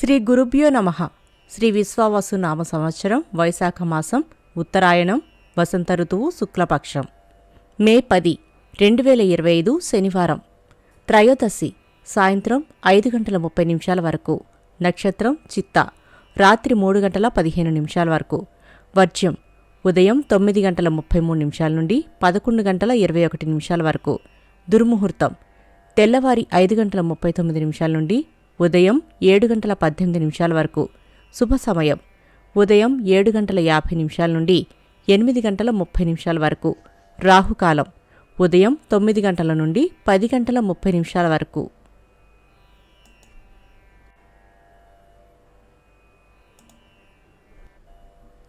శ్రీ గురుభ్యో నమ. శ్రీ విశ్వావసు నామ సంవత్సరం వైశాఖ మాసం ఉత్తరాయణం వసంత ఋతువు శుక్లపక్షం. మే పది రెండు వేల ఇరవై ఐదు శనివారం. త్రయోదశి సాయంత్రం ఐదు గంటల ముప్పై నిమిషాల వరకు. నక్షత్రం చిత్త. రాత్రి మూడు గంటల పదిహేను నిమిషాల వరకు. వర్జ్యం ఉదయం తొమ్మిది గంటల ముప్పై మూడు నిమిషాల నుండి పదకొండు గంటల ఇరవై ఒకటి నిమిషాల వరకు. దుర్ముహూర్తం తెల్లవారి ఐదు గంటల ముప్పై తొమ్మిది నిమిషాల నుండి ఉదయం ఏడు గంటల పద్దెనిమిది నిమిషాల వరకు. శుభ సమయం. ఉదయం ఏడు గంటల యాభై నిమిషాల నుండి ఎనిమిది గంటల ముప్పై నిమిషాల వరకు. రాహుకాలం. ఉదయం తొమ్మిది గంటల నుండి పది గంటల ముప్పై నిమిషాల వరకు.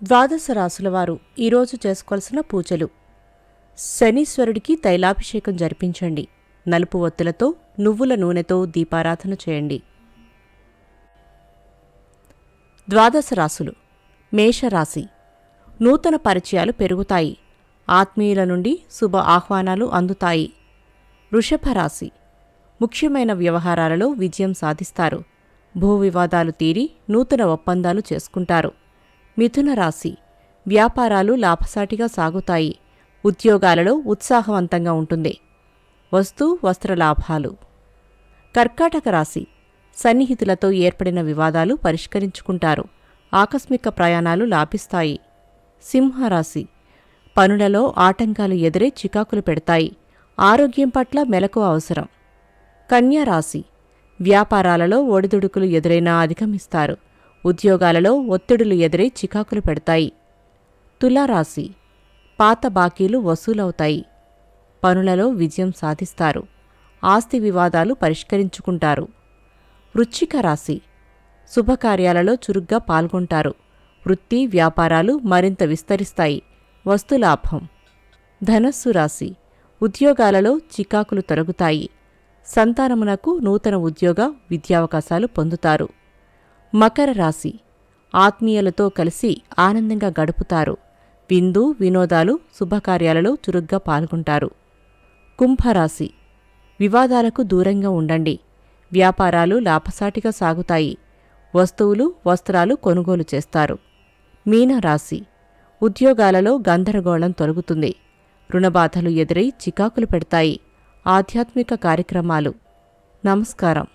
ద్వాదశ రాసుల వారు ఈరోజు చేసుకోవాల్సిన పూజలు. శనీశ్వరుడికి తైలాభిషేకం జరిపించండి. నలుపు ఒత్తులతో నువ్వుల నూనెతో దీపారాధన చేయండి. ద్వాదశ రాసులు. మేషరాశి. నూతన పరిచయాలు పెరుగుతాయి. ఆత్మీయుల నుండి శుభ ఆహ్వానాలు అందుతాయి. వృషభ రాశి ముఖ్యమైన వ్యవహారాలలో విజయం సాధిస్తారు. భూ వివాదాలు తీరి నూతన ఒప్పందాలు చేసుకుంటారు. మిథున రాశి. వ్యాపారాలు లాభసాటిగా సాగుతాయి. ఉద్యోగాలలో ఉత్సాహవంతంగా ఉంటుంది. వస్తు వస్త్ర లాభాలు. కర్కాటక రాశి. సన్నిహితులతో ఏర్పడిన వివాదాలు పరిష్కరించుకుంటారు. ఆకస్మిక ప్రయాణాలు లాభిస్తాయి. సింహరాశి. పనులలో ఆటంకాలు ఎదురే చికాకులు పెడతాయి. ఆరోగ్యం పట్ల మెలకు అవసరం. కన్యారాశి. వ్యాపారాలలో ఒడిదుడుకులు ఎదురైనా అధిగమిస్తారు. ఉద్యోగాలలో ఒత్తిడులు ఎదురై చికాకులు పెడతాయి. తులారాశి. పాత బాకీలు వసూలవుతాయి. పనులలో విజయం సాధిస్తారు. ఆస్తి వివాదాలు పరిష్కరించుకుంటారు. వృచ్చిక రాశి. శుభకార్యాలలో చురుగ్గా పాల్గొంటారు. వృత్తి వ్యాపారాలు మరింత విస్తరిస్తాయి. వస్తులాభం ధనస్సు రాశి. ఉద్యోగాలలో చికాకులు తొలగుతాయి. సంతానమునకు నూతన ఉద్యోగ విద్యావకాశాలు పొందుతారు. మకర రాశి. ఆత్మీయులతో కలిసి ఆనందంగా గడుపుతారు. విందు వినోదాలు శుభకార్యాలలో చురుగ్గా పాల్గొంటారు. కుంభరాశి. వివాదాలకు దూరంగా ఉండండి. వ్యాపారాలు లాభసాటిగా సాగుతాయి. వస్తువులు వస్త్రాలు కొనుగోలు చేస్తారు. మీనరాశి. ఉద్యోగాలలో గందరగోళం తొలగుతుంది. రుణబాధలు ఎదురై చికాకులు పెడతాయి. ఆధ్యాత్మిక కార్యక్రమాలు. నమస్కారం.